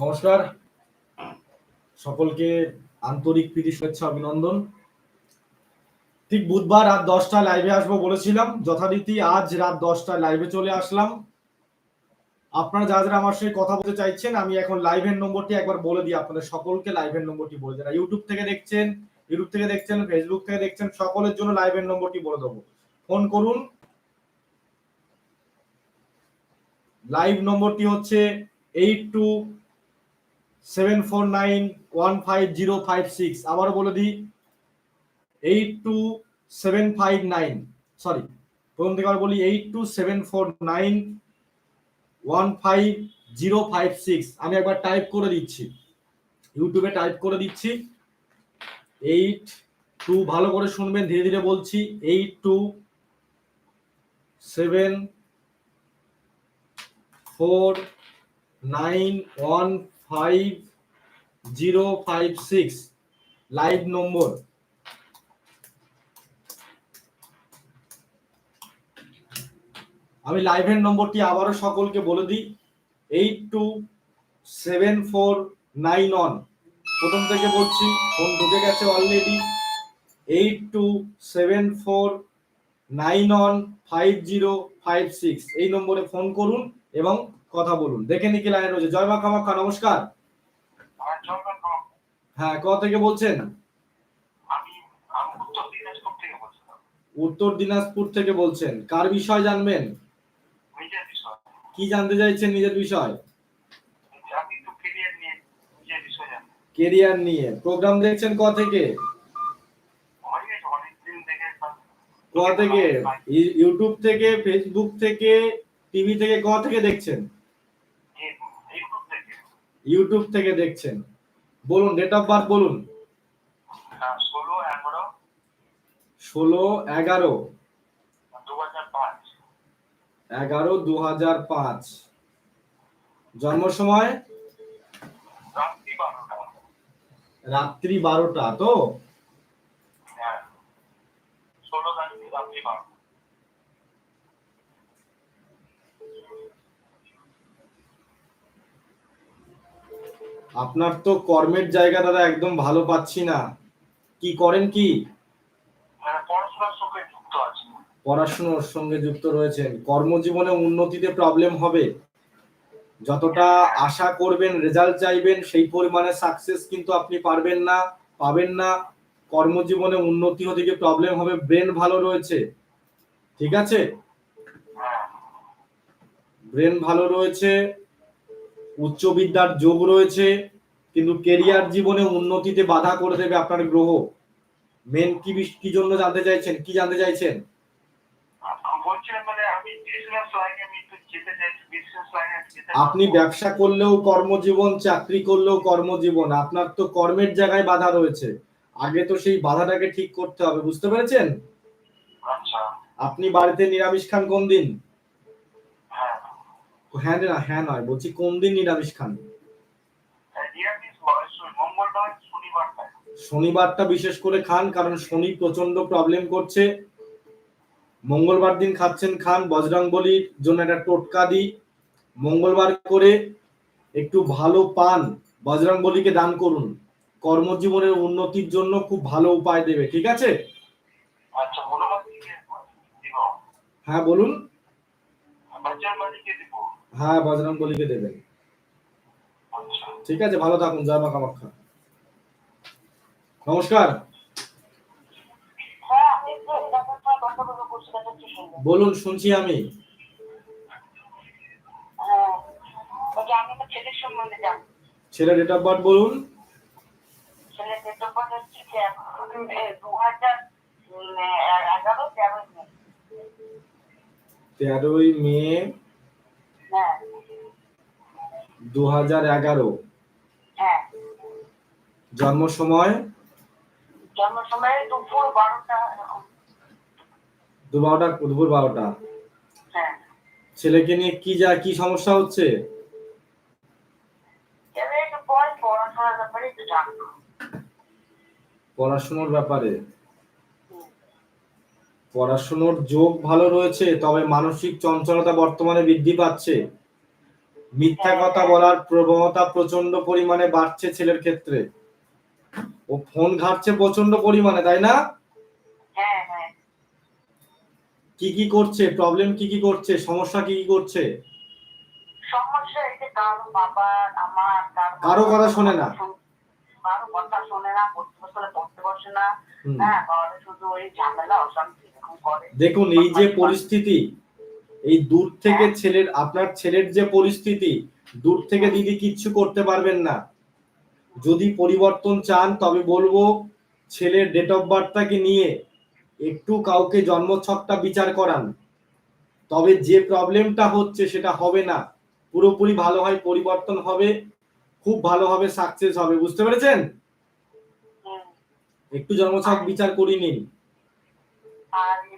নমস্কার। সকলকে আন্তরিক প্রীতি, শুভেচ্ছা, অভিনন্দন। ঠিক বুধবার রাত দশটায় লাইভে আসব বলেছিলাম। যথারীতি আজ রাত দশটায় লাইভে চলে আসলাম। আপনারা যারা যারা আমার সঙ্গে কথা বলতে চাইছেন, আমি এখন লাইভের নম্বরটি একবার বলে দিই, আপনাদের সকলকে লাইভের নম্বরটি বলে যারা ইউটিউব থেকে দেখছেন ইউটিউব থেকে দেখছেন ফেসবুক থেকে দেখছেন, সকলের জন্য লাইভের নম্বরটি বলে দেবো। ফোন করুন। লাইভ নম্বরটি হচ্ছে eight two seven four nine one five zero five six আবারও বলে দিই eight two seven five nine sorry প্রথম থেকে বলি eight two seven four nine one five zero five six আমি একবার টাইপ করে দিচ্ছি ইউটিউবে টাইপ করে দিচ্ছি। এইট টু ভালো করে শুনবেন, ধীরে ধীরে বলছি eight two seven four nine one five zero five six live number আমি লাইভের নম্বরটি আবারও সকলকে বলে দিই eight two seven four nine one প্রথম থেকে বলছি ফোন ঢুকে গেছে already eight two seven four nine one five zero five six এই নম্বরে ফোন করুন এবং কথা বলুন। দেখে নি কি লাইন রয়েছে? জয় মা কামাখ্যা নমস্কার। নাম হ্যাঁ কোথা থেকে বলছেন? উত্তর দিনাজপুর থেকে বলছেন। কার বিষয় জানবেন? কি জানতে চাইছেন নিজের বিষয়? কেরিয়ার নিয়ে প্রোগ্রাম দেখছেন ক থেকে? হয়ে ক থেকে? ইউটিউব থেকে ফেসবুক থেকে টিভি থেকে ক থেকে দেখছেন? ইউটিউব থেকে দেখছেন। বলুন ডেট অফ বার্থ বলুন। হ্যাঁ, ষোলো এগারো। ষোলো এগারো। দু হাজার পাঁচ। এগারো দু হাজার পাঁচ। জন্ম সময়? রাত্রি বারোটা তো হ্যাঁ ষোলো তারিখ রাত্রি বারোটা আপনার তো কর্মের জায়গা দাদা একদম ভালো পাচ্ছি না। কি করেন কি? মানে পড়াশোনার সঙ্গে যুক্ত রয়েছেন। কর্মজীবনে উন্নতিতে প্রবলেম হবে। যতটা আশা করবেন রেজাল্ট চাইবেন সেই পরিমাণে সাকসেস কিন্তু আপনি পারবেন না পাবেন না। কর্মজীবনে উন্নতি হতে গিয়ে প্রবলেম হবে ব্রেন ভালো রয়েছে। ঠিক আছে? হ্যাঁ। ব্রেন ভালো রয়েছে। উচ্চ বিদ্যার যোগ রয়েছে কিন্তু কেরিয়ার জীবনে উন্নতিতে বাধা করে দেবে আপনার গ্রহ। মেন কি কি জন্য জানতে চাইছেন? কি জানতে চাইছেন? মানে আপনি ব্যবসা করলেও কর্মজীবন চাকরি করলেও কর্মজীবন। আপনার তো কর্মের জায়গায় বাধা রয়েছে। আগে তো সেই বাধাটাকে ঠিক করতে হবে বুঝতে পেরেছেন? আচ্ছা। আপনি বাড়িতে নিরামিষ খান কোন দিন হ্যাঁ না হ্যাঁ নয় বলছি কোন দিন নিরামিষ খান? মঙ্গলবার শনিবারটা বিশেষ করে খান কারণ শনি প্রচণ্ড প্রবলেম করছে। মঙ্গলবার দিন খাচ্ছেন খান বজরং বলির জন্য একটা টোটকা দিই। মঙ্গলবার করে একটু ভালো পান বজরং বলিকে দান করুন। কর্মজীবনের উন্নতির জন্য খুব ভালো উপায় দেবে ঠিক আছে? আচ্ছা হ্যাঁ বলুন। বাচ্চার মালিকে দিব। হ্যাঁ বজরং বলিকে দেবেন। ঠিক আছে, ভালো থাকুন, জয় মা কামাখ্যা। নমস্কার। বলুন, শুনছি আমি। ছেলের ছেলে ডেট অফ বার্থ বলুন। তেরোই মে হ্যাঁ। দু হাজার এগারো। হ্যাঁ। জন্ম সময় জন্ম সময় দুপুর বারোটা দুপুর বারোটা। হ্যাঁ। ছেলেকে নিয়ে কি যা কি সমস্যা হচ্ছে? পড়াশোনার ব্যাপারে? পড়াশোনার যোগ ভালো রয়েছে তবে মানসিক চঞ্চলতা বর্তমানে বৃদ্ধি পাচ্ছে। মিথ্যা কথা বলার প্রবণতা প্রচণ্ড পরিমাণে বাড়ছে ছেলের ক্ষেত্রে। ও ফোন ঘাটছে প্রচণ্ড পরিমাণে তাই না? হ্যাঁ হ্যাঁ। কি কি করছে? প্রবলেম কি কি করছে? সমস্যা কি কি করছে? কারও কথা শোনে না। কারও কথা শোনে না পড়তে বসলে পড়তে বসে না। হ্যাঁ শুধু ওই ঝামেলা অশান্তি। দেখুন এই যে পরিস্থিতি এই দূর থেকে ছেলের আপনার ছেলের যে পরিস্থিতি দূর থেকে দিদি কিচ্ছু করতে পারবেন না। যদি পরিবর্তন চান তবে বলব ছেলের ডেট অফ বার্থটাকে নিয়ে একটু কাউকে জন্মছকটা বিচার করান। তবে যে প্রবলেমটা হচ্ছে সেটা হবে না। পুরোপুরি ভালো হয় পরিবর্তন হবে খুব ভালোভাবে সাকসেস হবে। বুঝতে পেরেছেন? হুম। একটু জন্মছক বিচার করিয়ে নিন। আর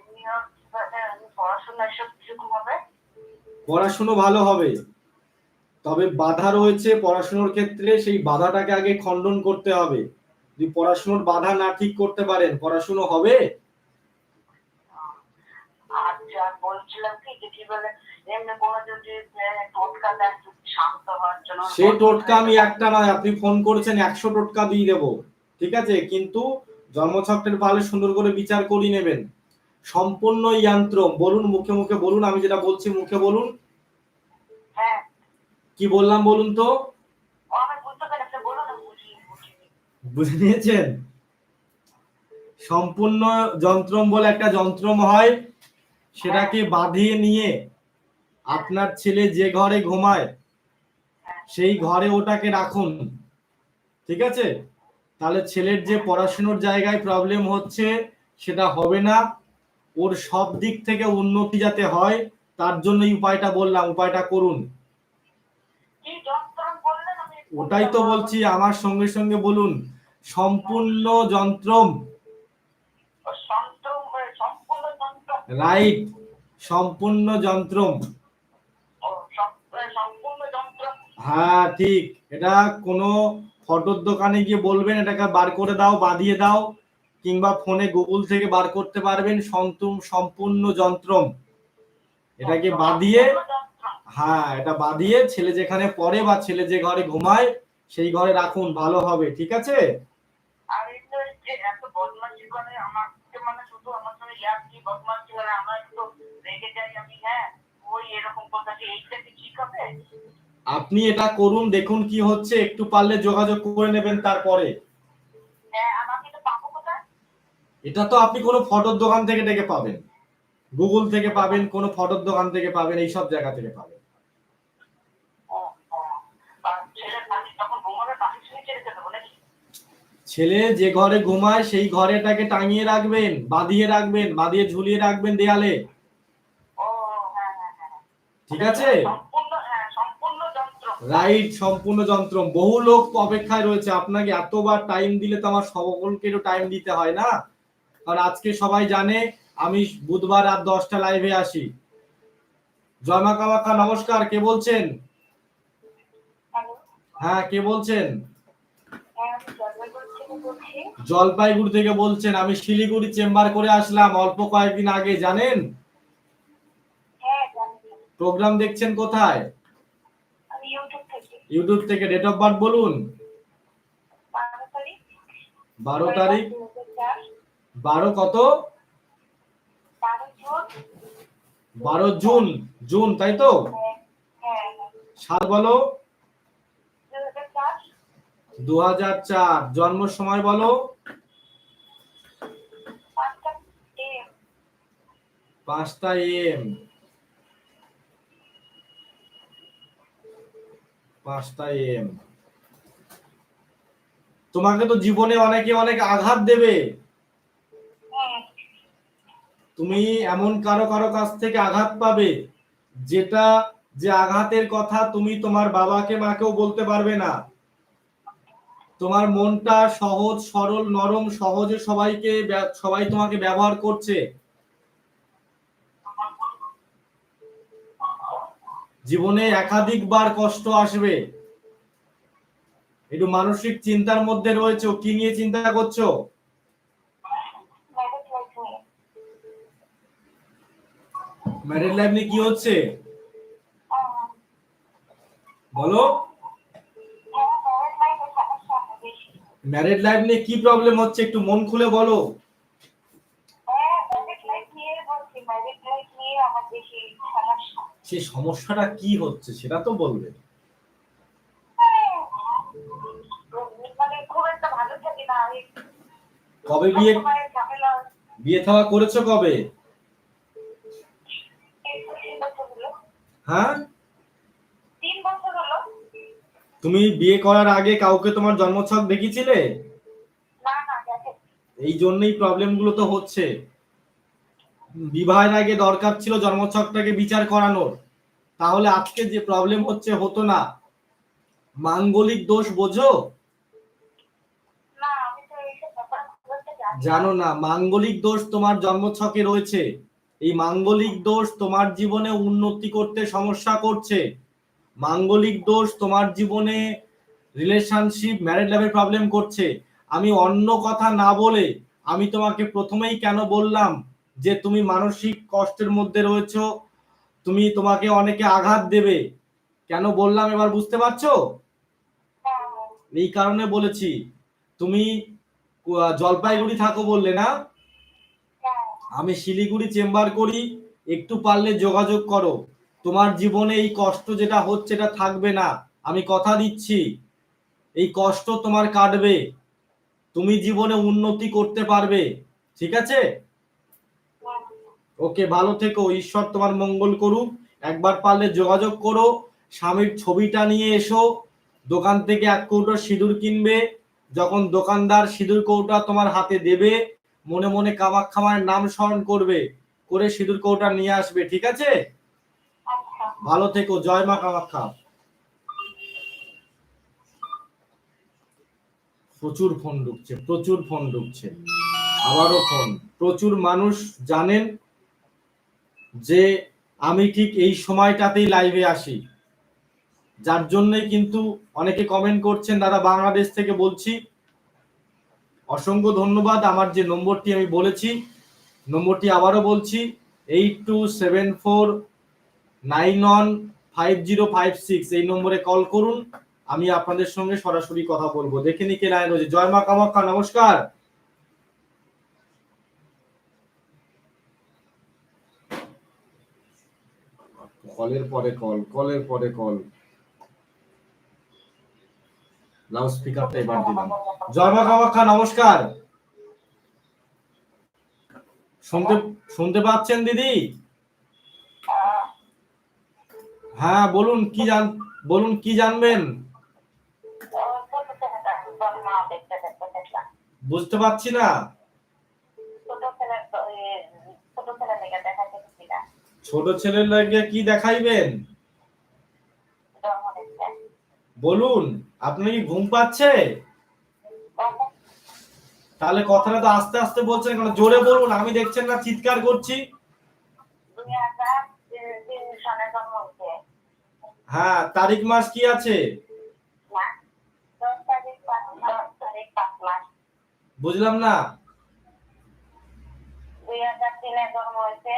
পড়াশোনা এসব কীরকম হবে? পড়াশুনো ভালো হবে। তবে বাধা রয়েছে পড়াশুনোর ক্ষেত্রে সেই বাধাটাকে আগে খণ্ডন করতে হবে। যদি পড়াশুনোর বাধা না ঠিক করতে পারেন পড়াশুনো হবে? আর বলছিলাম কি যে কি বলে এমনি কোনো যদি টোটকা দেন শান্ত হওয়ার জন্য। সে টোটকা আমি একটা নয় আপনি ফোন করেছেন একশো টোটকা দিয়ে দেবো। ঠিক আছে? কিন্তু জন্মছকটের ভালো সুন্দর করে বিচার করিয়ে নেবেন। সম্পূর্ণ যন্ত্র বলুন মুখে মুখে বলুন আমি যেটা বলছি মুখে বলুন। হ্যাঁ। কি বললাম বলুন তো? বুঝে নিয়েছেন? সম্পূর্ণ যন্ত্রম বলে একটা যন্ত্রম হয় সেটাকে বাঁধিয়ে নিয়ে আপনার ছেলে যে ঘরে ঘুমায় সেই ঘরে ওটাকে রাখুন। ঠিক আছে? তাহলে ছেলের যে পড়াশুনোর জায়গায় প্রবলেম হচ্ছে সেটা হবে না। ওর সব দিক থেকে উন্নতি যাতে হয়, তার জন্য উপায়টা বললাম, উপায়টা করুন। ওটাই তো বলছি, আমার সঙ্গে সঙ্গে বলুন, সম্পূর্ণ যন্ত্রম। রাইট সম্পূর্ণ যন্ত্রম। হ্যাঁ ঠিক। এটা কোনো ফটোর দোকানে গিয়ে বলবেন, এটাকে বার করে দাও, বাঁধিয়ে দাও। কিংবা ফোনে গুগল থেকে বার করতে পারবেন সন্তুম সম্পূর্ণ যন্ত্রম। এটাকে বাঁধিয়ে হ্যাঁ এটা বাঁধিয়ে ছেলে যেখানে পড়ে বা ছেলে যে ঘরে ঘুমায় সেই ঘরে রাখুন ভালো হবে ঠিক আছে? আপনি এটা করুন দেখুন কি হচ্ছে একটু পারলে যোগাযোগ করে নেবেন তারপরে। হ্যাঁ আমাকে তো পাবো কোথায় এটা তো আপনি কোনো ফটোর দোকান থেকে ডেকে পাবেন। গুগল থেকে পাবেন কোনো ফটোর দোকান থেকে পাবেন এই সব জায়গা থেকে পাবেন। ছেলে যে ঘরে ঘুমায় সেই ঘরেটাকে টাঙিয়ে রাখবেন বাঁধিয়ে রাখবেন বাঁধিয়ে ঝুলিয়ে রাখবেন দেয়ালে। হ্যাঁ হ্যাঁ হ্যাঁ ঠিক আছে? সম্পূর্ণ সম্পূর্ণ যন্ত্র। রাইট সম্পূর্ণ যন্ত্র। বহু লোক অপেক্ষায় রয়েছে। আপনাকে এতবার টাইম দিলে তো আমার সকলকে টাইম দিতে হয় না? কারণ আজকে সবাই জানে আমি বুধবার রাত দশটা লাইভে আসি। জয়মা কামাখ্যা নমস্কার কে বলছেন? হ্যাঁ কে বলছেন? হ্যাঁ জলপাইগুড়ি থেকে বলছেন আমি শিলিগুড়ি চেম্বার করে আসলাম অল্প কয়েকদিন আগে জানেন? হ্যাঁ প্রোগ্রাম দেখছেন কোথায়? ইউটিউব থেকে। ডেট অফ বার্থ বলুন। বারো তারিখ। বারো কত? বারো জুন। জুন তাই তো? হ্যাঁ হ্যাঁ। সাল বলো। দু হাজার চার জন্ম সময় বলো। পাঁচটা এম। পাঁচটা এম। তোমাকে তো জীবনে অনেকে অনেক আঘাত দেবে। তুমি এমন কারও কারও কাছ থেকে আঘাত পাবে, যেটা যে আঘাতের কথা তুমি তোমার বাবাকে মাকেও বলতে পারবে না। তোমার মনটা সহজ, সরল, নরম, সহজে সবাইকে সবাই তোমাকে ব্যবহার করছে। জীবনে একাধিকবার কষ্ট আসবে। একটু মানসিক চিন্তার মধ্যে রয়েছে কি নিয়ে চিন্তা করছ ম্যারেজ লাইফ নিয়ে ম্যারিড লাইফ নিয়ে কি হচ্ছে? বলো। ম্যারেড লাইফে নিয়ে কি প্রবলেম হচ্ছে একটু মন খুলে বলো। বেশি সমস্যাটা কি হচ্ছে সেটা তো বলবে। থাকি কবে বিয়ে বিয়ে থাওয়া করেছ কবে এই তিন বছর হলো হ্যাঁ? তুমি বিয়ে করার আগে কাউকে তোমার জন্মছক দেখিয়েছিলে? এই জন্যই প্রবলেমগুলো তো হচ্ছে। বিবাহের আগে দরকার ছিল জন্মছকটাকে বিচার করানোর। তাহলে আজকে যে প্রবলেম হচ্ছে হতো না। মাঙ্গলিক দোষ বোঝো। জানো না মাঙ্গলিক দোষ তোমার জন্মছকে রয়েছে। এই মাঙ্গলিক দোষ তোমার জীবনে উন্নতি করতে সমস্যা করছে। মাঙ্গলিক দোষ তোমার জীবনে রিলেশনশিপ ম্যারেড লাইফের প্রবলেম করছে। আমি অন্য কথা না বলে আমি তোমাকে প্রথমেই কেন বললাম যে তুমি মানসিক কষ্টের মধ্যে রয়েছো? তুমি তোমাকে অনেকে আঘাত দেবে। কেন বললাম এবার বুঝতে পারছ? হ্যাঁ, এই কারণে বলেছি তুমি জলপাইগুড়ি থাকো বললে না? আমি শিলিগুড়ি চেম্বার করি, একটু পারলে যোগাযোগ করো। তোমার জীবনে এই কষ্ট যেটা হচ্ছে এটা থাকবে না। আমি কথা দিচ্ছি, এই কষ্ট তোমার কাটবে। তুমি জীবনে উন্নতি করতে পারবে, ঠিক আছে। ওকে, ভালো থেকো, ঈশ্বর তোমার মঙ্গল করুক। একবার পারলে যোগাযোগ করো, স্বামীর ছবিটা নিয়ে এসো। দোকান থেকে এক কৌটো সিঁদুর কিনবে, যখন দোকানদার সিঁদুর কৌটা তোমার হাতে দেবে মনে মনে কামাখ্যা মায়ের নাম স্মরণ করবে করে সিঁদুর কৌটা নিয়ে আসবে ঠিক আছে? আচ্ছা। ভালো থেকো জয় মা কামাখ্যা প্রচুর ফোন ঢুকছে প্রচুর ফোন ঢুকছে আবারও ফোন। প্রচুর মানুষ জানেন যে আমি ঠিক এই সময়টাতেই লাইভে আসি। যার জন্যই কিন্তু অনেকে কমেন্ট করছেন দাদা বাংলাদেশ থেকে বলছি অসংখ্য ধন্যবাদ। আমার যে নম্বরটি আমি বলেছি, নম্বরটি আবারও বলছি, eight two seven four nine one five zero five six. এই নম্বরে কল করুন, আমি আপনাদের সঙ্গে সরাসরি কথা বলব। দেখে নি কে লাইন রয়েছে। জয় মা কামাখ্যা নমস্কার। কলের পরে কল, কলের পরে কল। লাউড এবার দিলাম জয় মা কামাখ্যা নমস্কার। শুনতে শুনতে পাচ্ছেন দিদি? হ্যাঁ বলুন কি জান, বলুন কি জানবেন? বুঝতে পারছি না। ছোট ছেলের লাগে কি দেখাইবেন? বলুন। আপনি কি ঘুম পাচ্ছে? তাহলে কথাটা তো আস্তে আস্তে বলছেন কেন? জোরে বলুন, আমি দেখছেন না, চিৎকার করছি। হ্যাঁ তারিখ মাস কি আছে? বুঝলাম না। দুই হাজার তিনে জন্ম হয়েছে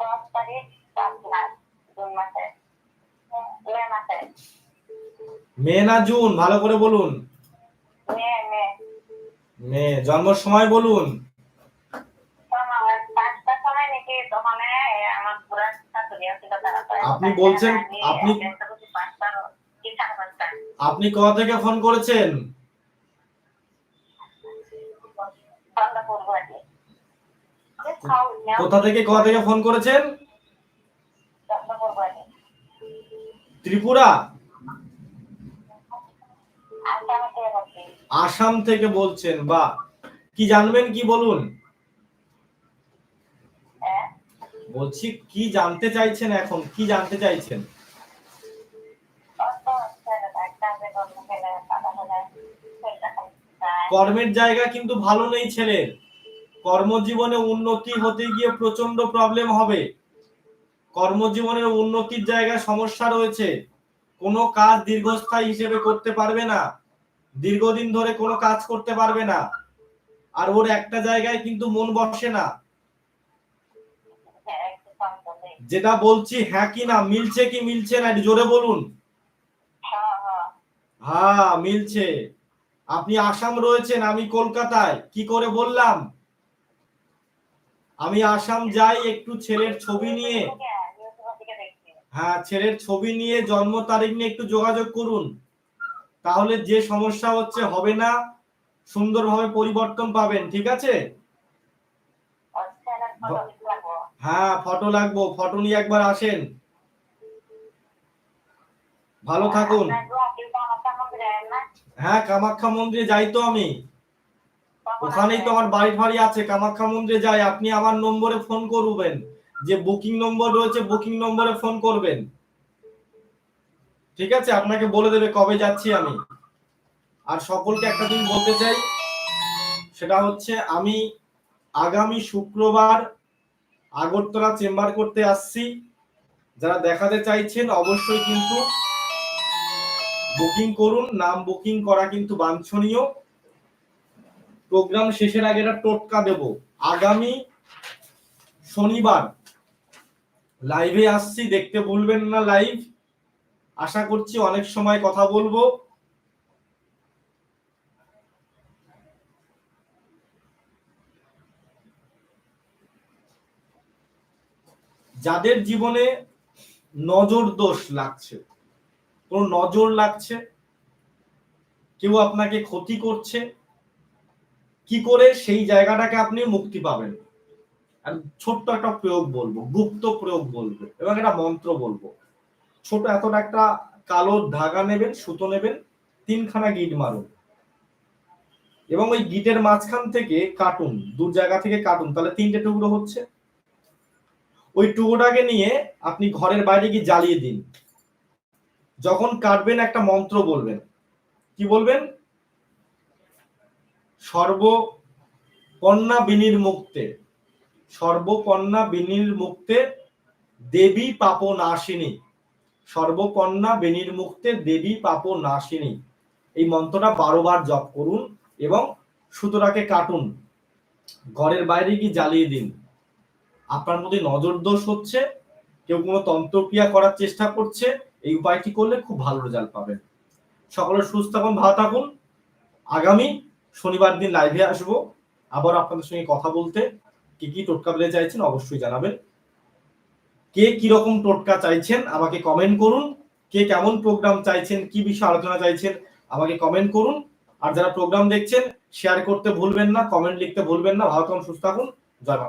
দশ তারিখ পাঁচ মাস মাসে। মাসে। মে না জুন ভালো করে বলুন। মে জন্ম সময় বলুন। আপনি বলছেন, আপনি- আপনি কোথা থেকে ফোন করেছেন? কোথা থেকে কোথা থেকে ফোন করেছেন? ত্রিপুরা আজকে আমি খেয়ে যাচ্ছি আসাম থেকে বলছেন, বা কি জানবেন কি বলুন? বলছি, কি জানতে চাইছেন এখন? কি জানতে চাইছেন। কর্মের জায়গা কিন্তু ভালো নেই ছেলের। কর্মজীবনে উন্নতি হতে গিয়ে প্রচণ্ড প্রবলেম হবে। কর্মজীবনের উন্নতির জায়গায় সমস্যা রয়েছে। কোনো কাজ দীর্ঘস্থায়ী হিসেবে করতে পারবে না। দীর্ঘদিন ধরে কোনো কাজ করতে পারবে না। আর ওর একটা জায়গায় কিন্তু মন বসে না। হ্যাঁ। যেটা বলছি হ্যাঁ কি না মিলছে কি মিলছে না একটু জোরে বলুন। হ্যাঁ হ্যাঁ। হ্যাঁ মিলছে। আপনি আসাম রয়েছেন আমি কলকাতায়। কি করে বললাম? আমি আসাম যাই একটু ছেলের ছবি নিয়ে। হ্যাঁ ছেলের ছবি নিয়ে জন্ম তারিখ নিয়ে একটু যোগাযোগ করুন। তাহলে যে সমস্যা হচ্ছে, হবে না, সুন্দরভাবে পরিবর্তন পাবেন, ঠিক আছে? হ্যাঁ ফটো লাগবো ফটো নিয়ে একবার আসেন। ভালো থাকুন। হ্যাঁ কামাখ্যা মন্দিরে যাই তো আমি। ওখানেই তো আমার বাড়ি ফাড়ি আছে, কামাখ্যা মন্দিরে যাই। আপনি আমার নম্বরে ফোন করবেন। যে বুকিং নম্বর রয়েছে বুকিং নম্বরে ফোন করবেন। ঠিক আছে? আপনাকে বলে দেবে কবে যাচ্ছি আমি। আর সকলকে একটা দিন বলতে চাই, সেটা হচ্ছে আমি আগামী শুক্রবার আগরতলা চেম্বার করতে আসছি। যারা দেখাতে চাইছেন অবশ্যই কিন্তু বুকিং করুন। নাম বুকিং করা কিন্তু বাঞ্ছনীয়। প্রোগ্রাম শেষের আগে একটা টোটকা দেব। আগামী শনিবার লাইভে আসছি, দেখতে ভুলবেন না লাইভ আশা করছি অনেক সময় কথা বলব। যাদের জীবনে নজর দোষ লাগছে, কোন নজর লাগছে, কেউ আপনাকে ক্ষতি করছে, কি করে সেই জায়গাটাকে আপনি মুক্তি পাবেন? আর ছোট্ট একটা প্রয়োগ বলব, গুপ্ত প্রয়োগ বলব এবং একটা মন্ত্র বলব। ছোট এতটা একটা কালো ধাগা নেবেন, সুতো নেবেন, তিনখানা গিট মারুন। এবং ওই গিটের মাঝখান থেকে কাটুন দু জায়গা থেকে কাটুন, তাহলে তিনটে টুকরো হচ্ছে। ওই টুকরোটাকে নিয়ে আপনি ঘরের বাইরে গিয়ে জ্বালিয়ে দিন। যখন কাটবেন, একটা মন্ত্র বলবেন। কি বলবেন? সর্বকন্যা বিনির মুক্তে সর্বকন্যা বিনির মুক্তে দেবী পাপ নাশিনী সর্বকন্যা বেনির মুক্তে দেবী পাপ নাশিনী। এই মন্ত্রটা বারো বার জপ করুন এবং সুতোটাকে কাটুন। ঘরের বাইরে গিয়ে জ্বালিয়ে দিন। আপনার মধ্যে নজর দোষ হচ্ছে, কেউ কোনো তন্ত্রক্রিয়া করার চেষ্টা করছে, এই উপায়টি করলে খুব ভালো রেজাল্ট পাবেন। সকলের সুস্থ থাকুন ভালো থাকুন। আগামী শনিবার দিন লাইভে আসব। আবার আপনাদের সঙ্গে কথা বলতে কি কি টোটকা পেতে চাইছেন অবশ্যই জানাবেন। কে কীরকম টোটকা চাইছেন আমাকে কমেন্ট করুন। কে কেমন প্রোগ্রাম চাইছেন, কি বিষয়ে আলোচনা চাইছেন আমাকে কমেন্ট করুন। আর যারা প্রোগ্রাম দেখছেন শেয়ার করতে ভুলবেন না কমেন্ট লিখতে ভুলবেন না। ভালো থাকুন, সুস্থ থাকুন। জয় মা